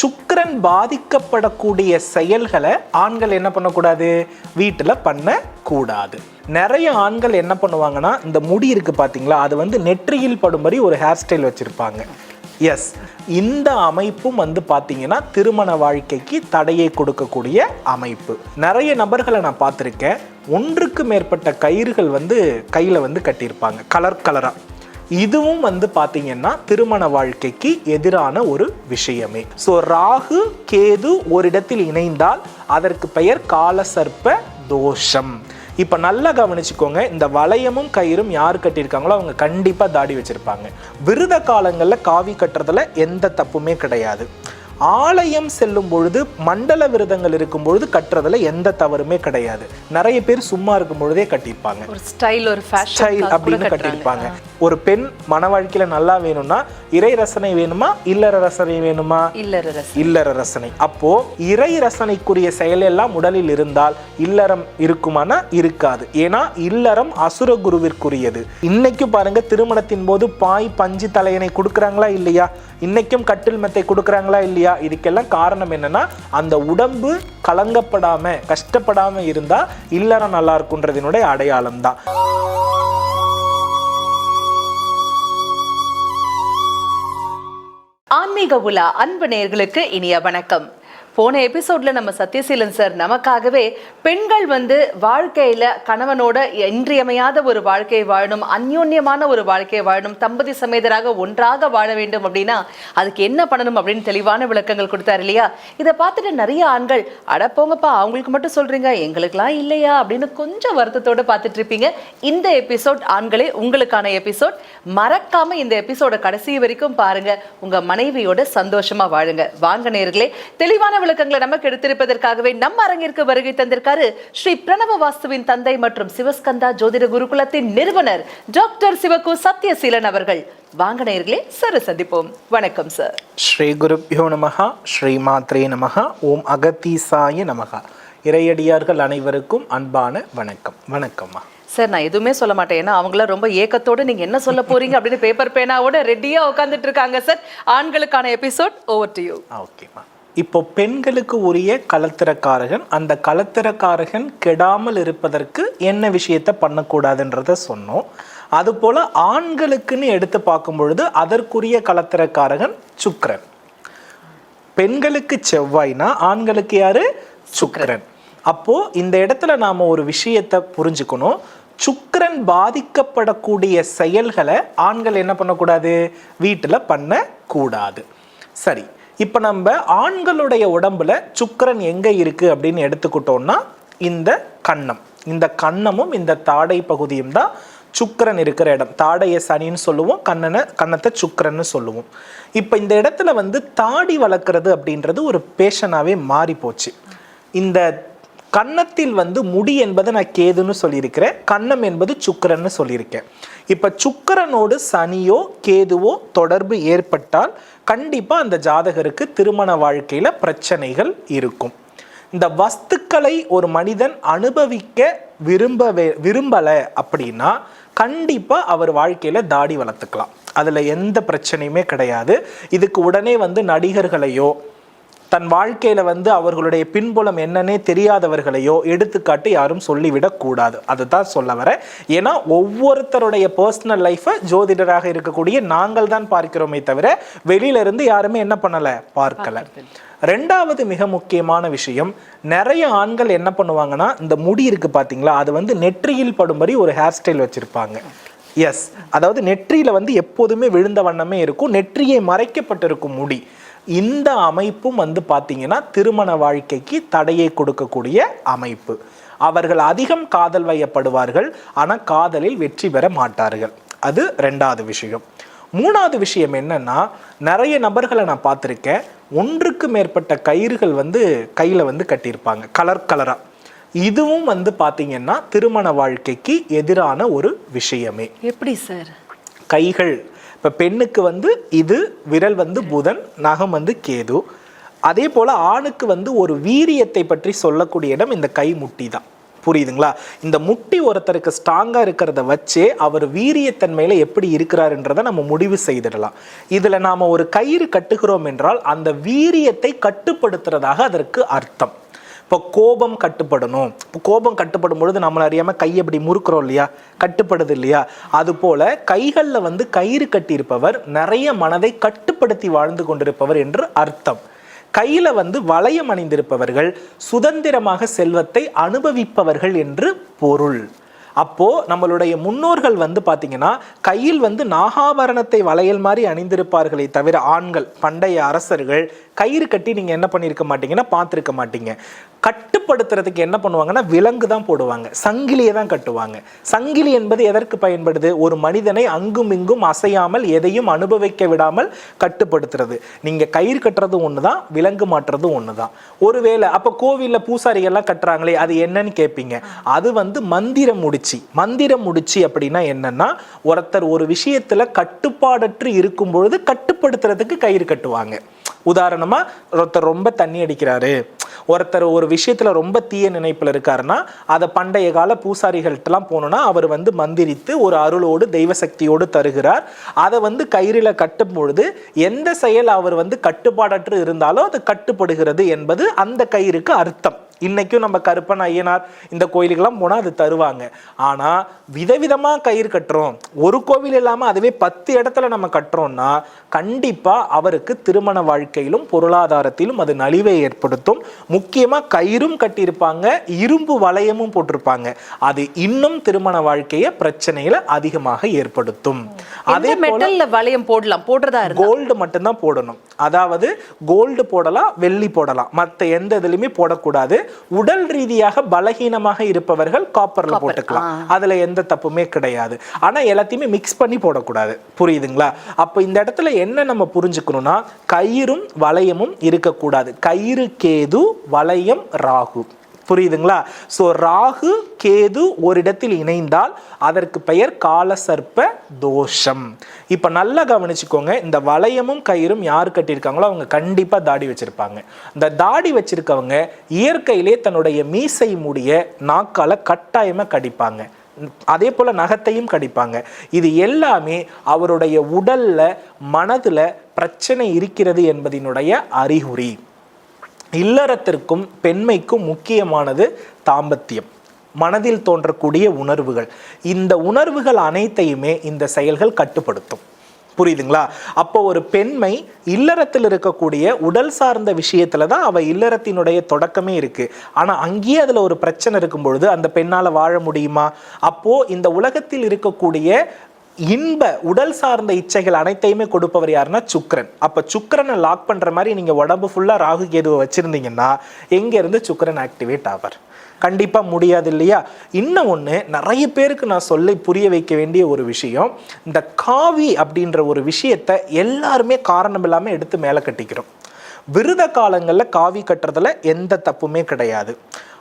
சுக்கரன் பாதிக்கப்படக்கூடிய செயல்களை ஆண்கள் என்ன பண்ணக்கூடாது? வீட்டில் பண்ணக்கூடாது. நிறைய ஆண்கள் என்ன பண்ணுவாங்கன்னா இந்த முடி இருக்கு பார்த்தீங்களா அது வந்து நெற்றியில் படும்படி ஒரு ஹேர் ஸ்டைல் வச்சுருப்பாங்க. எஸ் இந்த அமைப்பும் வந்து பார்த்தீங்கன்னா திருமண வாழ்க்கைக்கு தடையை கொடுக்கக்கூடிய அமைப்பு. நிறைய நபர்களை நான் பார்த்துருக்கேன். ஒன்றுக்கு மேற்பட்ட கயிறுகள் வந்து கையில் வந்து கட்டியிருப்பாங்க. கலர் கலராக இதுவும் வந்து பார்த்தீங்கன்னா திருமண வாழ்க்கைக்கு எதிரான ஒரு விஷயமே. ஸோ ராகு கேது ஓரிடத்தில் இணைந்தால் அதற்கு பெயர் காலசர்ப்ப தோஷம். இப்போ நல்லா கவனிச்சுக்கோங்க இந்த வளையமும் கயிறும் யார் கட்டியிருக்காங்களோ அவங்க கண்டிப்பாக தாடி வச்சுருப்பாங்க. விருத காலங்களில் காவி கட்டுறதுல எந்த தப்புமே கிடையாது. ஆலயம் செல்லும் பொழுது மண்டல விரதங்கள் இருக்கும் பொழுது கட்டுறதுல எந்த தவறுமே கிடையாது. நிறைய பேர் சும்மா இருக்கும் பொழுதே கட்டியிருப்பாங்க. ஒரு ஸ்டைல் ஒரு ஸ்டைல் அப்படின்னு கட்டியிருப்பாங்க. ஒரு பெண் மன வாழ்க்கையில நல்லா வேணும்னா இறை ரசனை வேணுமா இல்லற ரசனை வேணுமா? இல்லற ரசனை. அப்போ இறை ரசனைக்குரிய செயல் எல்லாம் உடலில் இருந்தால் இல்லறம் இருக்குமானா இருக்காது. ஏன்னா இல்லறம் அசுர குருவிற்குரியது. இன்னைக்கு பாருங்க திருமணத்தின் போது பாய் பஞ்சு தலையணை கொடுக்குறாங்களா இல்லையா? இன்னைக்கும் கட்டில் மெத்தை கொடுக்குறாங்களா இல்லையா? இதுக்கெல்லாம் காரணம் என்னன்னா அந்த உடம்பு கலங்கப்படாம கஷ்டப்படாம இருந்தா இல்லறம் நல்லா இருக்குன்றதினுடைய அடையாளம் தான் ஆன்மீக உலா அன்பு நேர்களுக்கு இனிய வணக்கம். போன எபிசோட்ல நம்ம சத்யசீலன் சார் நமக்காகவே பெண்கள் வந்து வாழ்க்கையில கணவனோட இன்றியமையாத ஒரு வாழ்க்கையை வாழணும் அந்யோன்யமான ஒரு வாழ்க்கையை வாழணும் தம்பதி சமேதராக ஒன்றாக வாழ வேண்டும் அப்படின்னா அதுக்கு என்ன பண்ணணும் அப்படின்னு தெளிவான விளக்கங்கள் கொடுத்தாரு இல்லையா? இதை பார்த்துட்டு நிறைய ஆண்கள் அடப்போங்கப்பா அவங்களுக்கு மட்டும் சொல்றீங்க எங்களுக்கெல்லாம் இல்லையா? அப்படின்னு கொஞ்சம் வருத்தத்தோட பார்த்துட்டு இருப்பீங்க. இந்த எபிசோட் ஆண்களே உங்களுக்கான எபிசோட் மறக்காம இந்த எபிசோட கடைசி வரைக்கும் பாருங்க. உங்க மனைவியோட சந்தோஷமா வாழுங்க. வாங்க நேர்களே தெளிவான விளக்கங்களை நமக்கு எடுத்திருப்பதற்காகவே நம்ம அரங்கிற்கு வருகை தந்திருக்காரு ஸ்ரீ பிரணவ வாஸ்துவின் தந்தை மற்றும் சிவஸ்கந்தா ஜோதிட குருகுலத்தின் நிறுவனர் டாக்டர் சிவகு சத்யசீலன் அவர்கள். வாங்க நேர்களே சார் சந்திப்போம். வணக்கம் சார். ஸ்ரீ குருப்யோ நமகா ஸ்ரீ மாத்ரே நமகா ஓம் அகத்தீசாய நமகா இறையடியார்கள் அனைவருக்கும் அன்பான வணக்கம். வணக்கம்மா. சார் நான் எதுவுமே சொல்ல மாட்டேன். ஏன்னா அவங்கள ரொம்ப ஏக்கத்தோட நீங்க என்ன சொல்ல போறீங்க அப்படின்னு பேப்பர் பேனாவோட ரெடியா உட்காந்துட்டு இருக்காங்க சார். ஆண்களுக்கான எபிசோட் ஓவர் டு யூ ஓகேம்மா இப்போ பெண்களுக்கு உரிய கலத்திரக்காரகன் அந்த கலத்திரக்காரகன் கெடாமல் இருப்பதற்கு என்ன விஷயத்தை பண்ணக்கூடாதுன்றத சொன்னோம். அதுபோல ஆண்களுக்குன்னு எடுத்து பார்க்கும் பொழுது அதற்குரிய கலத்திரக்காரகன் சுக்கரன். பெண்களுக்கு செவ்வாய்னா ஆண்களுக்கு யாரு? சுக்கரன். அப்போ இந்த இடத்துல நாம ஒரு விஷயத்தை புரிஞ்சுக்கணும். சுக்கரன் பாதிக்கப்படக்கூடிய செயல்களை ஆண்கள் என்ன பண்ணக்கூடாது? வீட்டில் பண்ணக்கூடாது. சரி இப்போ நம்ம ஆண்களுடைய உடம்புல சுக்கரன் எங்கே இருக்குது அப்படின்னு எடுத்துக்கிட்டோம்னா இந்த கன்னம் இந்த கன்னமும் இந்த தாடை பகுதியும் தான் சுக்கரன் இருக்கிற இடம். தாடையை சனின்னு சொல்லுவோம் கண்ணனை கன்னத்தை சுக்கரன்னு சொல்லுவோம். இப்போ இந்த இடத்துல வந்து தாடி வளர்க்குறது அப்படின்றது ஒரு பேஷனாகவே மாறி போச்சு. இந்த கன்னத்தில் வந்து முடி என்பதை நான் கேதுன்னு சொல்லியிருக்கிறேன் கன்னம் என்பது சுக்கரன்னு சொல்லியிருக்கேன். இப்போ சுக்கரனோடு சனியோ கேதுவோ தொடர்பு ஏற்பட்டால் கண்டிப்பாக அந்த ஜாதகருக்கு திருமண வாழ்க்கையில் பிரச்சனைகள் இருக்கும். இந்த வஸ்துக்களை ஒரு மனிதன் அனுபவிக்க விரும்பவே விரும்பலை அப்படின்னா கண்டிப்பாக அவர் வாழ்க்கையில் தாடி வளர்த்துக்கலாம். அதில் எந்த பிரச்சனையுமே கிடையாது. இதுக்கு உடனே வந்து நடிகர்களையோ தன் வாழ்க்கையில வந்து அவர்களுடைய பின்புலம் என்னன்னே தெரியாதவர்களையோ எடுத்துக்காட்டு யாரும் சொல்லிவிடக் கூடாது. அதுதான் சொல்ல வரேன் ஏன்னா ஒவ்வொருத்தருடைய பர்சனல் லைஃப்பை ஜோதிடராக இருக்கக்கூடிய நாங்கள் தான் பார்க்கிறோமே தவிர வெளியில இருந்து யாருமே என்ன பண்ணல? பார்க்கல. ரெண்டாவது மிக முக்கியமான விஷயம் நிறைய ஆண்கள் என்ன பண்ணுவாங்கன்னா இந்த முடி இருக்கு பாத்தீங்களா? அது வந்து நெற்றியில் படும்படி ஒரு ஹேர் ஸ்டைல் வச்சிருப்பாங்க. எஸ் அதாவது நெற்றியில வந்து எப்போதுமே விழுந்த வண்ணமே இருக்கும். நெற்றியை மறைக்கப்பட்டிருக்கும் முடி. இந்த அமைப்பும் வந்து பார்த்தீங்கன்னா திருமண வாழ்க்கைக்கு தடையை கொடுக்கக்கூடிய அமைப்பு. அவர்கள் அதிகம் காதல் வயப்படுவார்கள் ஆனால் காதலில் வெற்றி பெற மாட்டார்கள். அது ரெண்டாவது விஷயம். மூணாவது விஷயம் என்னன்னா நிறைய நபர்களை நான் பார்த்துருக்கேன். ஒன்றுக்கு மேற்பட்ட கயிறுகள் வந்து கையில் வந்து கட்டியிருப்பாங்க கலர் கலராக இதுவும் வந்து பார்த்தீங்கன்னா திருமண வாழ்க்கைக்கு எதிரான ஒரு விஷயமே. எப்படி சார்? கைகள் இப்போ பெண்ணுக்கு வந்து இது விரல் வந்து புதன் நகம் வந்து கேது. அதே போல் ஆணுக்கு வந்து ஒரு வீரியத்தை பற்றி சொல்லக்கூடிய இடம் இந்த கை முட்டி தான். புரியுதுங்களா? இந்த முட்டி ஒருத்தருக்கு ஸ்ட்ராங்காக இருக்கிறத வச்சே அவர் வீரியத்தன்மையில் எப்படி இருக்கிறாருன்றதை நம்ம முடிவு செய்திடலாம். இதில் நாம் ஒரு கயிறு கட்டுகிறோம் என்றால் அந்த வீரியத்தை கட்டுப்படுத்துறதாக அதற்கு அர்த்தம். இப்போ கோபம் கட்டுப்படணும். இப்போ கோபம் கட்டுப்படும் பொழுது நம்மளை அறியாம கையை இப்படி முறுக்குறோம் இல்லையா? கட்டுப்படுது இல்லையா? அதுபோல கைகளில் வந்து கயிறு கட்டியிருப்பவர் நிறைய மனதை கட்டுப்படுத்தி வாழ்ந்து கொண்டிருப்பவர் என்று அர்த்தம். கையில் வந்து வளையம் அணிந்திருப்பவர்கள் சுதந்திரமாக செல்வத்தை அனுபவிப்பவர்கள் என்று பொருள். அப்போ நம்மளுடைய முன்னோர்கள் வந்து பார்த்தீங்கன்னா கையில் வந்து நாகாபரணத்தை வளையல் மாதிரி அணிந்திருப்பார்களே தவிர ஆண்கள் பண்டைய அரசர்கள் கயிறு கட்டி நீங்கள் என்ன பண்ணியிருக்க மாட்டீங்கன்னா பார்த்துருக்க மாட்டீங்க. கட்டுப்படுத்துறதுக்கு என்ன பண்ணுவாங்கன்னா விலங்கு தான் போடுவாங்க. சங்கிலியை தான் கட்டுவாங்க. சங்கிலி என்பது எதற்கு பயன்படுது? ஒரு மனிதனை அங்கும் இங்கும் அசையாமல் எதையும் அனுபவிக்க விடாமல் கட்டுப்படுத்துறது. நீங்க கயிறு கட்டுறது தான் விலங்கு மாட்டுறது தான் ஒருவேளை அப்ப கோவிலில் பூசாரிகள்லாம் கட்டுறாங்களே அது என்னன்னு கேட்பீங்க அது வந்து மந்திர முடிச்சு. மந்திர முடிச்சு அப்படின்னா என்னன்னா ஒருத்தர் ஒரு விஷயத்துல கட்டுப்பாடற்று இருக்கும் பொழுது கட்டுப்படுத்துறதுக்கு கயிறு கட்டுவாங்க. உதாரணமாக ஒருத்தர் ரொம்ப தண்ணி அடிக்கிறாரு. ஒருத்தர் ஒரு விஷயத்தில் ரொம்ப தீய நினைப்பில் இருக்காருன்னா அதை பண்டைய கால பூசாரிகள்ட்டெல்லாம் போனோன்னா அவர் வந்து மந்திரித்து ஒரு அருளோடு தெய்வ சக்தியோடு தருகிறார். அதை வந்து கயிறில் கட்டும் பொழுது எந்த செயல் அவர் வந்து கட்டுப்பாடற்று இருந்தாலும் அது கட்டுப்படுகிறது என்பது அந்த கயிறுக்கு அர்த்தம். இன்னைக்கும் நம்ம கருப்பன் ஐயனார் இந்த கோயிலுக்கெல்லாம் போனால் அது தருவாங்க. ஆனால் விதவிதமாக கயிறு கட்டுறோம். ஒரு கோவில் இல்லாமல் அதுவே பத்து இடத்துல நம்ம கட்டுறோம்னா கண்டிப்பாக அவருக்கு திருமண வாழ்க்கையிலும் பொருளாதாரத்திலும் அது நலிவை ஏற்படுத்தும். முக்கியமாக கயிறும் கட்டியிருப்பாங்க இரும்பு வளையமும் போட்டிருப்பாங்க. அது இன்னும் திருமண வாழ்க்கையை பிரச்சனையில அதிகமாக ஏற்படுத்தும். அதே மெட்டல்ல வளையம் போடலாம்? போடுறதா கோல்டு மட்டும்தான் போடணும். அதாவது கோல்டு போடலாம் வெள்ளி போடலாம். மற்ற எந்த இதுலையுமே போடக்கூடாது. உடல் ரீதியாக பலகீனமாக இருப்பவர்கள் காப்பர்ல போட்டுக்கலாம். அதுல எந்த தப்புமே கிடையாது. ஆனா எல்லாத்தையுமே மிக்ஸ் பண்ணி போடக்கூடாது. புரியுதுங்களா? அப்ப இந்த இடத்துல என்ன நம்ம புரிஞ்சுக்கணும்னா கயிறும் வளையமும் இருக்கக்கூடாது. கயிறு கேது வளையம் ராகு. புரியுதுங்களா? ஸோ ராகு கேது ஒரு இடத்தில் இணைந்தால் அதற்கு பெயர் காலசர்ப்ப தோஷம். இப்போ நல்லா கவனிச்சுக்கோங்க இந்த வளையமும் கயிறும் யார் கட்டியிருக்காங்களோ அவங்க கண்டிப்பாக தாடி வச்சிருப்பாங்க. இந்த தாடி வச்சிருக்கவங்க இயற்கையிலே தன்னுடைய மீசை முடிய நாக்கால கட்டாயமாக கடிப்பாங்க. அதே போல நகத்தையும் கடிப்பாங்க. இது எல்லாமே அவருடைய உடல்ல மனதுல பிரச்சனை இருக்கிறது என்பதினுடைய அறிகுறி. இல்லறத்திற்கும் பெண்மைக்கும் முக்கியமானது தாம்பத்தியம். மனதில் தோன்றக்கூடிய உணர்வுகள். இந்த உணர்வுகள் அனைத்தையுமே இந்த செயல்கள் கட்டுப்படுத்தும். புரியுதுங்களா? அப்போ ஒரு பெண்மை இல்லறத்தில் இருக்கக்கூடிய உடல் சார்ந்த விஷயத்துல தான் அவள் இல்லறத்தினுடைய தொடக்கமே இருக்கு. ஆனால் அங்கேயே அதில் ஒரு பிரச்சனை இருக்கும் பொழுது அந்த பெண்ணால் வாழ முடியுமா? அப்போ இந்த உலகத்தில் இருக்கக்கூடிய இன்ப உடல் சார்ந்த இச்சைகள் அனைத்தையுமே கொடுப்பவர் யாருன்னா சுக்கரன். அப்போ சுக்கிரனை லாக் பண்ணுற மாதிரி நீங்கள் உடம்பு ஃபுல்லாக ராகு கேதுவை வச்சுருந்தீங்கன்னா எங்கேருந்து சுக்கரன் ஆக்டிவேட் ஆவார்? கண்டிப்பாக முடியாது இல்லையா? இன்னும் ஒன்று நிறைய பேருக்கு நான் சொல்லி புரிய வைக்க வேண்டிய ஒரு விஷயம் இந்த காவி அப்படின்ற ஒரு விஷயத்தை எல்லாருமே காரணம் இல்லாமல் எடுத்து மேலே கட்டிக்கிறோம். விருத காலங்களில் காவி கட்டுறதுல எந்த தப்புமே கிடையாது.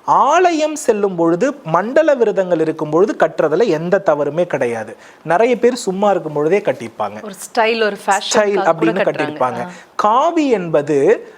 ஆலயம் செல்லும் பொழுது மண்டல விரதங்கள் இருக்கும் பொழுது கட்டுறதுல எந்த தவறுமே கிடையாது. நிறைய பேர் சும்மா இருக்கும் பொழுதே கட்டிப்பாங்க. ஒரு ஸ்டைல் ஒரு ஸ்டைல் அப்படின்னு கட்டியிருப்பாங்க. காவி என்பது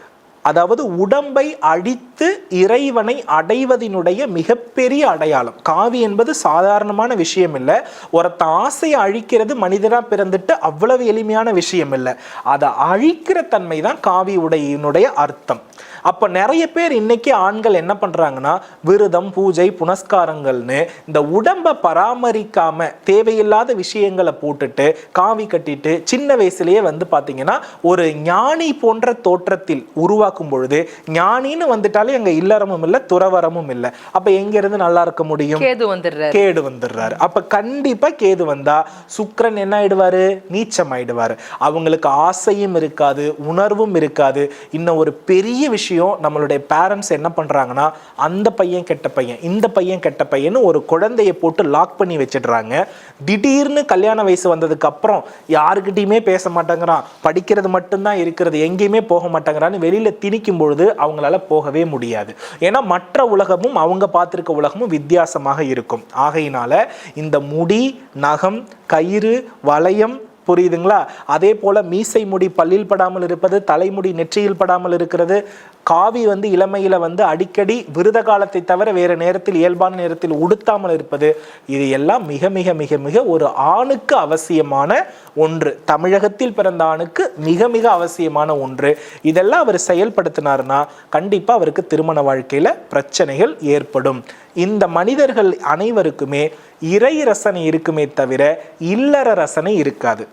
அதாவது உடம்பை அழித்து இறைவனை அடைவதினுடைய மிகப்பெரிய அடையாளம். காவி என்பது சாதாரணமான விஷயம் இல்லை ஒருத்த ஆசையை அழிக்கிறது மனிதனா பிறந்துட்டு அவ்வளவு எளிமையான விஷயம் இல்லை அதை அழிக்கிற தன்மை தான் காவி உடையினுடைய அர்த்தம். அப்ப நிறைய பேர் இன்னைக்கு ஆண்கள் என்ன பண்றாங்கன்னா விரதம் பூஜை புனஸ்காரங்கள்னு இந்த உடம்பை பராமரிக்காம தேவையில்லாத விஷயங்களை போட்டுட்டு காவி கட்டிட்டு சின்ன வயசுலயே வந்து பாத்தீங்கன்னா ஒரு ஞானி போன்ற தோற்றத்தில் உருவாக்கும் பொழுது ஞானின்னு வந்துட்டாலே எங்க இல்லறமும் இல்லை துறவரமும் இல்லை. அப்ப எங்க இருந்து நல்லா இருக்க முடியும்? கேது வந்துடுறாரு. கேடு வந்துடுறாரு. அப்ப கண்டிப்பா கேது வந்தா சுக்கிரன் என்ன ஆயிடுவாரு? நீச்சம் ஆயிடுவாரு அவங்களுக்கு ஆசையும் இருக்காது உணர்வும் இருக்காது. இன்னும் ஒரு பெரிய விஷயம் நம்மளுடைய பேரண்ட்ஸ் என்ன பண்ணுறாங்கன்னா அந்த பையன் கெட்ட பையன் இந்த பையன் கெட்ட பையன்னு ஒரு குழந்தையை போட்டு லாக் பண்ணி வச்சிடுறாங்க. திடீர்னு கல்யாண வயசு வந்ததுக்கு அப்புறம் யாருக்கிட்டையுமே பேச மாட்டேங்கிறான். படிக்கிறது மட்டும்தான் இருக்கிறது எங்கேயுமே போக மாட்டேங்கிறான்னு வெளியில் திணிக்கும் பொழுது அவங்களால போகவே முடியாது. ஏன்னா மற்ற உலகமும் அவங்க பார்த்துருக்க உலகமும் வித்தியாசமாக இருக்கும். ஆகையினால இந்த முடி நகம் கயிறு வளையம் புரியுதுங்களா? அதே போல மீசை முடி பல்லில் படாமல் இருப்பது தலைமுடி நெற்றியில் படாமல் இருக்கிறது காவி வந்து இளமையில வந்து அடிக்கடி விருத காலத்தை தவிர வேற நேரத்தில் இயல்பான நேரத்தில் உடுத்தாமல் இருப்பது இது எல்லாம் மிக மிக மிக மிக ஒரு ஆணுக்கு அவசியமான ஒன்று. தமிழகத்தில் பிறந்த ஆணுக்கு மிக மிக அவசியமான ஒன்று. இதெல்லாம் அவர் செயல்படுத்தினார்னா கண்டிப்பா அவருக்கு திருமண வாழ்க்கையில பிரச்சனைகள் ஏற்படும். இந்த மனிதர்கள் அனைவருக்குமே இறை ரசனை இருக்குமே தவிர இல்லற ரசனை இருக்காது.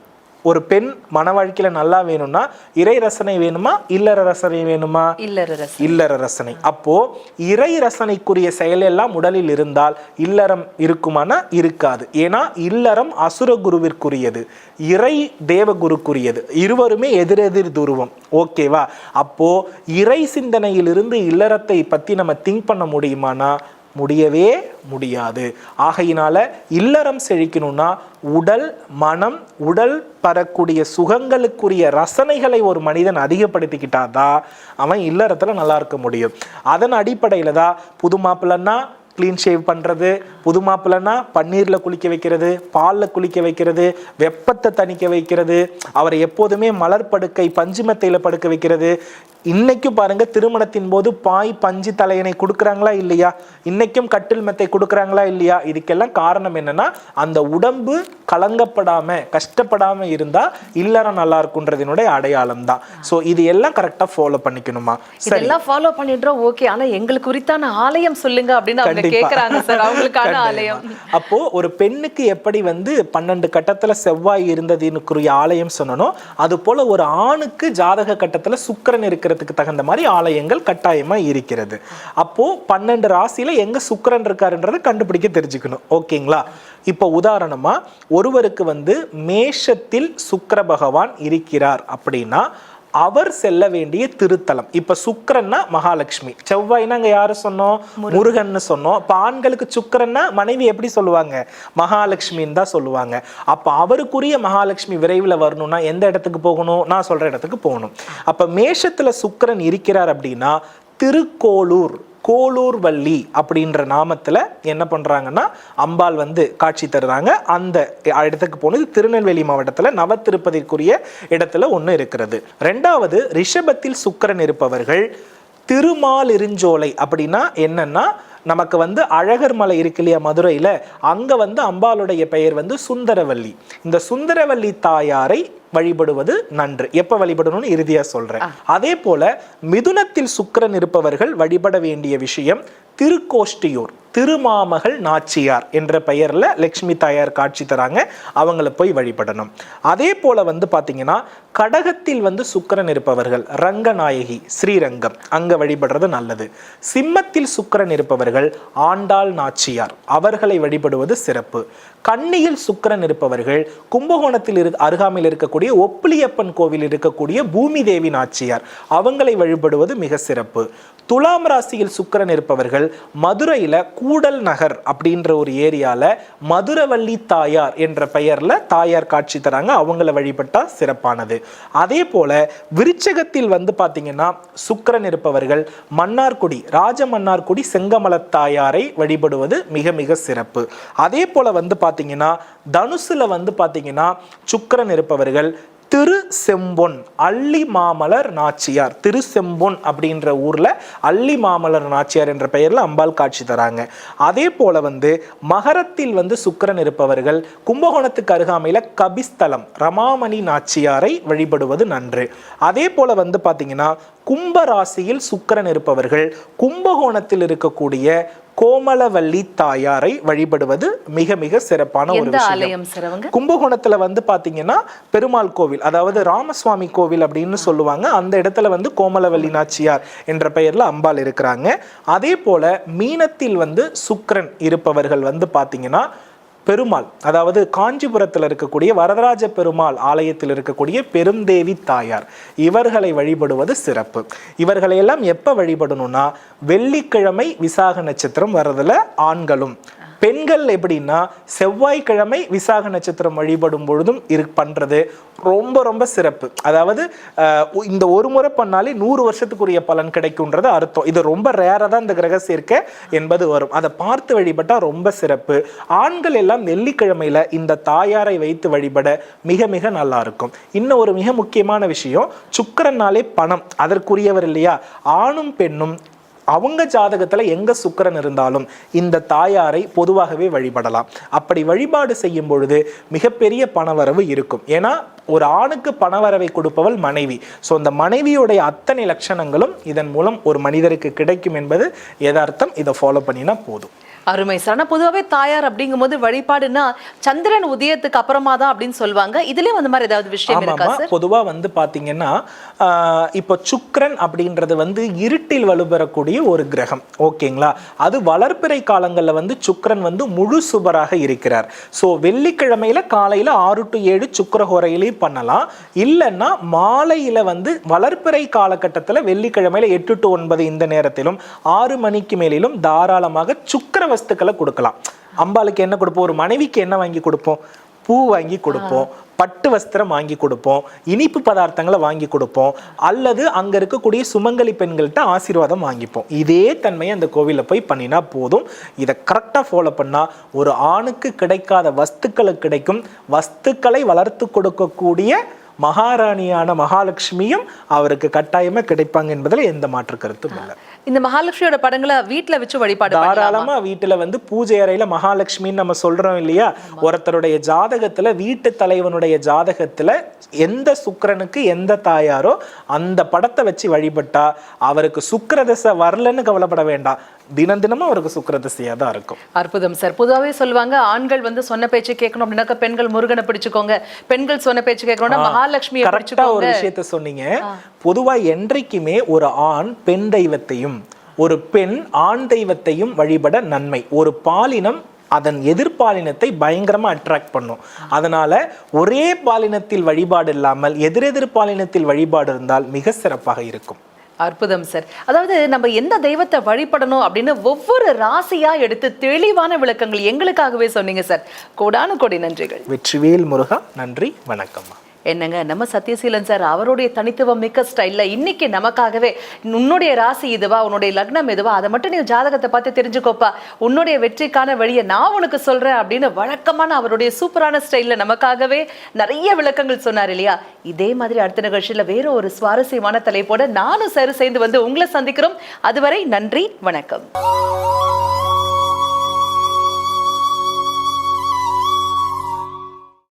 ஒரு பெண் மன வாழ்க்கையில நல்லா வேணும்னா இறை ரசனை வேணுமா இல்லற ரசனை வேணுமா? இல்லற இல்லற ரசனை அப்போ இறை ரசனைக்குரிய செயல் எல்லாம் உடலில் இருந்தால் இல்லறம் இருக்குமானா இருக்காது. ஏன்னா இல்லறம் அசுர குருவிற்குரியது. இறை தேவகுருக்குரியது. இருவருமே எதிரெதிர் துருவம். ஓகேவா? அப்போ இறை சிந்தனையிலிருந்து இல்லறத்தை பத்தி நம்ம திங்க் பண்ண முடியுமானா? முடியவே முடியாது. ஆகையினால இல்லறம் செழிக்கணும்னா உடல் மனம் உடல் பெறக்கூடிய சுகங்களுக்குரிய ரசனைகளை ஒரு மனிதன் அதிகப்படுத்திக்கிட்டாதான் அவன் இல்லறத்தில் நல்லா இருக்க முடியும். அதன் அடிப்படையில் தான் புது மாப்பிள்ளன்னா க்ளீன் ஷேவ் பண்ணுறது புது மாப்பிள்ளைன்னா பன்னீரில் குளிக்க வைக்கிறது பாலில் குளிக்க வைக்கிறது வெப்பத்தை தணிக்க வைக்கிறது அவரை எப்போதுமே மலர் படுக்கை பஞ்சுமத்தையில் படுக்க வைக்கிறது இன்னைக்கும் பாருங்க திருமணத்தின் போது பாய் பஞ்சு தலையணை கொடுக்குறாங்களா இல்லையா? இன்னைக்கும் கட்டில் மெத்தை கொடுக்குறாங்களா இல்லையா? இதுக்கெல்லாம் காரணம் என்னன்னா அந்த உடம்பு கலங்கப்படாம கஷ்டப்படாம இருந்தா இல்லறம் நல்லா இருக்குன்றதினுடைய அடையாளம் தான் ஸோ இது எல்லாம் கரெக்டாக ஃபாலோ பண்ணிக்கணுமா இதெல்லாம் ஃபாலோ பண்ணிடுறோம் ஓகே ஆனா எங்களுக்கு உரித்தான ஆலயம் சொல்லுங்க அப்படின்னு அவங்க. கேக்குறாங்க சார் அவங்களுக்கான. ஆலயம். அப்போ ஒரு பெண்ணுக்கு எப்படி வந்து பன்னெண்டு கட்டத்துல செவ்வாய் இருந்ததுக்குரிய ஆலயம் சொன்னனோ அது போல ஒரு ஆணுக்கு ஜாதக கட்டத்துல சுக்கிரன் இருக்கிறதுக்கு தகுந்த மாதிரி ஆலயங்கள் கட்டாயமா இருக்கிறது. அப்போ பன்னெண்டு ராசியில எங்க சுக்கரன் இருக்காருன்றதை கண்டுபிடிக்க தெரிஞ்சுக்கணும். ஓகேங்களா? இப்போ உதாரணமா ஒருவருக்கு வந்து மேஷத்தில் சுக்கர பகவான் இருக்கிறார் அப்படின்னா அவர் செல்ல வேண்டிய திருத்தலம். இப்ப சுக்கிரன்னா மகாலட்சுமி. செவ்வாய்னா அங்க யாரு சொன்னோம்? முருகன்னு சொன்னோம். அப்ப ஆண்களுக்கு சுக்கிரன்னா மனைவி எப்படி சொல்லுவாங்க? மகாலட்சுமின்னு தான் சொல்லுவாங்க. அப்ப அவருக்குரிய மகாலட்சுமி விரைவில் வரணும்னா எந்த இடத்துக்கு போகணும்? நான் சொல்ற இடத்துக்கு போகணும். அப்ப மேஷத்துல சுக்கிரன் இருக்கிறார் அப்படின்னா திருக்கோளூர். கோலூர்வள்ளி அப்படின்ற நாமத்தில் என்ன பண்ணுறாங்கன்னா அம்பாள் வந்து காட்சி தருறாங்க. அந்த இடத்துக்கு போனது திருநெல்வேலி மாவட்டத்தில் நவ திருப்பதிக்குரிய இடத்துல ஒன்று இருக்கிறது. ரெண்டாவது ரிஷபத்தில் சுக்கரன் இருப்பவர்கள் திருமாலிருஞ்சோலை அப்படின்னா என்னன்னா நமக்கு வந்து அழகர் மலை இருக்கு இல்லையா மதுரையில? அங்க வந்து அம்பாளுடைய பெயர் வந்து சுந்தரவல்லி. இந்த சுந்தரவல்லி தாயாரை வழிபடுவது நன்று. எப்ப வழிபடணும்னு இறுதியா சொல்றேன். அதே போல மிதுனத்தில் சுக்கிரன் இருப்பவர்கள் வழிபட வேண்டிய விஷயம் திருக்கோஷ்டியூர். திருமாமகள் நாச்சியார் என்ற பெயர்ல லக்ஷ்மி தாயார் காட்சி தராங்க. அவங்கள போய் வழிபடணும். அதே போல வந்து பார்த்தீங்கன்னா கடகத்தில் வந்து சுக்கிரன் இருப்பவர்கள் ரங்கநாயகி ஸ்ரீரங்கம் அங்க வழிபடுறது நல்லது. சிம்மத்தில் சுக்கரன் இருப்பவர்கள் ஆண்டாள் நாச்சியார் அவர்களை வழிபடுவது சிறப்பு. கன்னியில் சுக்கிரன் இருப்பவர்கள் கும்பகோணத்தில் இரு அருகாமையில் இருக்கக்கூடிய ஒப்பிலியப்பன் கோவில் இருக்கக்கூடிய பூமி தேவி நாச்சியார் அவங்களை வழிபடுவது மிக சிறப்பு. துலாம் ராசியில் சுக்கிரன் இருப்பவர்கள் மதுரையில கூடல் நகர் அப்படின்ற ஒரு ஏரியால மதுரவள்ளி தாயார் என்ற பெயர்ல தாயார் காட்சி தராங்க. அவங்கள வழிபட்டா சிறப்பானது. அதே போல விருச்சகத்தில் வந்து பாத்தீங்கன்னா சுக்கரன் இருப்பவர்கள் மன்னார்குடி ராஜ மன்னார்குடி செங்கமல தாயாரை வழிபடுவது மிக மிக சிறப்பு. அதே போல வந்து பாத்தீங்கன்னா தனுசுல வந்து பாத்தீங்கன்னா சுக்கரன் இருப்பவர்கள் திரு செம்பொன் அள்ளி மாமலர் நாச்சியார். திரு செம்பொன் அப்படின்ற ஊரில் அள்ளி மாமலர் நாச்சியார் என்ற பெயரில் அம்பாள் காட்சி தராங்க. அதே போல் வந்து மகரத்தில் வந்து சுக்கிரன் இருப்பவர்கள் கும்பகோணத்துக்கு அருகாமையில் கபிஸ்தலம் ரமாமணி நாச்சியாரை வழிபடுவது நன்று. அதே போல் வந்து பார்த்திங்கன்னா கும்ப ராசியில் சுக்கிரன் இருப்பவர்கள் கும்பகோணத்தில் இருக்கக்கூடிய கோமலவல்லி தாயாரை வழிபடுவது மிக மிக சிறப்பான ஒரு விஷயம். கும்பகோணத்துல வந்து பாத்தீங்கன்னா பெருமாள் கோவில் அதாவது ராமசுவாமி கோவில் அப்படின்னு சொல்லுவாங்க. அந்த இடத்துல வந்து கோமலவல்லி நாச்சியார் என்ற பெயர்ல அம்பாள் இருக்கிறாங்க. அதே போல மீனத்தில் வந்து சுக்கிரன் இருப்பவர்கள் வந்து பாத்தீங்கன்னா பெருமாள் அதாவது காஞ்சிபுரத்தில் இருக்கக்கூடிய வரதராஜ பெருமாள் ஆலயத்தில் இருக்கக்கூடிய பெருந்தேவி தாயார். இவர்களை வழிபடுவது சிறப்பு. இவர்களை எல்லாம் எப்போ வழிபடணும்னா வெள்ளிக்கிழமை விசாக நட்சத்திரம் வர்றதுல ஆண்களும் பெண்கள் எப்படின்னா செவ்வாய்க்கிழமை விசாக நட்சத்திரம் வழிபடும் பொழுதும் இரு பண்ணுறது ரொம்ப ரொம்ப சிறப்பு. அதாவது இந்த ஒரு முறை பண்ணாலே நூறு வருஷத்துக்குரிய பலன் கிடைக்கும்ன்றது அர்த்தம். இது ரொம்ப ரேராக தான் இந்த கிரக சேர்க்கை என்பது வரும். அதை பார்த்து வழிபட்டால் ரொம்ப சிறப்பு. ஆண்கள் எல்லாம் வெள்ளிக்கிழமையில இந்த தாயாரை வைத்து வழிபட மிக மிக நல்லா இருக்கும். இன்னும் ஒரு மிக முக்கியமான விஷயம் சுக்கிரனாலே பணம். அதற்குரியவர் இல்லையா? ஆணும் பெண்ணும் அவங்க ஜாதகத்தில் எங்கே சுக்கரன் இருந்தாலும் இந்த தாயாரை பொதுவாகவே வழிபடலாம். அப்படி வழிபாடு செய்யும் பொழுது மிகப்பெரிய பணவரவு இருக்கும். ஏன்னா ஒரு ஆணுக்கு பணவரவை கொடுப்பவள் மனைவி. ஸோ அந்த மனைவியுடைய அத்தனை லட்சணங்களும் இதன் மூலம் ஒரு மனிதருக்கு கிடைக்கும் என்பது எதார்த்தம் இதை ஃபாலோ பண்ணினா போதும். அருமை சார். ஆனா பொதுவாகவே தாயார் அப்படிங்கும்போது வழிபாடுனா சந்திரன் உதயத்துக்கு அப்புறமா தான் அப்படின்னு சொல்லுவாங்க. இதுலயும் அந்த மாதிரி ஏதாவது விஷயம் இருக்கா சார்? பொதுவா வந்து பாத்தீங்கன்னா இப்போ சுக்கிரன் அப்படின்றது வந்து இருட்டில் வலுப்பெறக்கூடிய ஒரு கிரகம். ஓகேங்களா? அது வளர்ப்பிறை காலங்கள்ல வந்து சுக்கிரன் வந்து முழு சுபராக இருக்கிறார். ஸோ வெள்ளிக்கிழமையில காலையில ஆறு டு ஏழு சுக்கிரஹோரையிலையும் பண்ணலாம். இல்லைன்னா மாலையில வந்து வளர்ப்பிறை காலகட்டத்துல வெள்ளிக்கிழமையில எட்டு டு ஒன்பது இந்த நேரத்திலும் ஆறு மணிக்கு மேலிலும் தாராளமாக சுக்கிர வஸ்துக்களை கொடுக்கலாம். அம்பாளுக்கு என்ன கொடுப்போம்? ஒரு மனைவிக்கு என்ன வாங்கி கொடுப்போம்? பூ வாங்கி கொடுப்போம். பட்டு வஸ்திரம் வாங்கி கொடுப்போம். இனிப்பு பதார்த்தங்களை வாங்கி கொடுப்போம். அல்லது அங்க இருக்கக்கூடிய சுமங்கலி பெண்கள்கிட்ட ஆசீர்வாதம் வாங்கிப்போம். இதே தன்மையை அந்த கோவில்ல போய் பண்ணினா போதும். இதை கரெக்டா ஃபாலோ பண்ணா ஒரு ஆணுக்கு கிடைக்காத வஸ்துக்களுக்கு கிடைக்கும். வஸ்துக்களை வளர்த்து கொடுக்கக்கூடிய மகாராணியான மகாலட்சுமியும் அவருக்கு கட்டாயமா கிடைப்பாங்க என்பதில் எந்த மாற்று கருத்தும் இல்லை. இந்த மகாலட்சுமியோட படங்களை வீட்ல வச்சு வழிபாடு? தாராளமா வீட்டுல வந்து பூஜை அறையில மகாலட்சுமின்னு நம்ம சொல்றோம் இல்லையா? ஒருத்தருடைய ஜாதகத்துல வீட்டு தலைவனுடைய ஜாதகத்துல எந்த சுக்கிரனுக்கு எந்த தாயாரோ அந்த படத்தை வச்சு வழிபட்டா அவருக்கு சுக்கிரதசை வரலன்னு கவலைப்பட வேண்டாம். தினம் தினமும் அவருக்கு சுக்கிரதசையா தான் இருக்கும். அற்புதம். சார் பொதுவாகவே சொல்லுவாங்க ஆண்கள் வந்து சொன்ன பேச்சு கேட்கணும் அப்படின்னாக்கா பெண்கள் முருகனை பிடிச்சுக்கோங்க. பெண்கள் சொன்ன பேச்சு கேட்கணும்னா மகாலட்சுமியை பிடிச்சுக்கோங்க. ஒரு விஷயத்த சொன்னீங்க. பொதுவா என்றைக்குமே ஒரு ஆண் பெண் தெய்வத்தையும் ஒரு பெண் ஆண் தெய்வத்தையும் வழிபட நன்மை. ஒரு பாலினம் அதன் எதிர்பாலினத்தை பயங்கரமா அட்ராக்ட் பண்ணும். அதனால ஒரே பாலினத்தில் வழிபாடு இல்லாமல் எதிரெதிர் பாலினத்தில் வழிபாடு இருந்தால் மிக சிறப்பாக இருக்கும். அற்புதம் சார் அதாவது நம்ம எந்த தெய்வத்தை வழிபடணும் அப்படின்னு ஒவ்வொரு ராசியா எடுத்து தெளிவான விளக்கங்கள் எங்களுக்காகவே சொன்னீங்க சார் கோடானு கோடி நன்றிகள். வெற்றிவேல் முருகா நன்றி வணக்கம்மா என்னங்க நம்ம சத்யசீலன் சார் அவருடைய தனித்துவம் மிக்க ஸ்டைலில் இன்னைக்கு நமக்காகவே உன்னுடைய ராசி இதுவா உன்னுடைய லக்னம் இதுவா அதை மட்டும் நீ ஜாதகத்தை பார்த்து தெரிஞ்சுக்கோப்பா. உன்னுடைய வெற்றிக்கான வழியை நான் உனக்கு சொல்கிறேன் அப்படின்னு வழக்கமான அவருடைய சூப்பரான ஸ்டைலில் நமக்காகவே நிறைய விளக்கங்கள் சொன்னார் இல்லையா? இதே மாதிரி அடுத்த நிகழ்ச்சியில் வேற ஒரு சுவாரஸ்யமான தலைப்போட நானும் சார் சேர்ந்து வந்து உங்களை சந்திக்கிறோம். அதுவரை நன்றி வணக்கம்.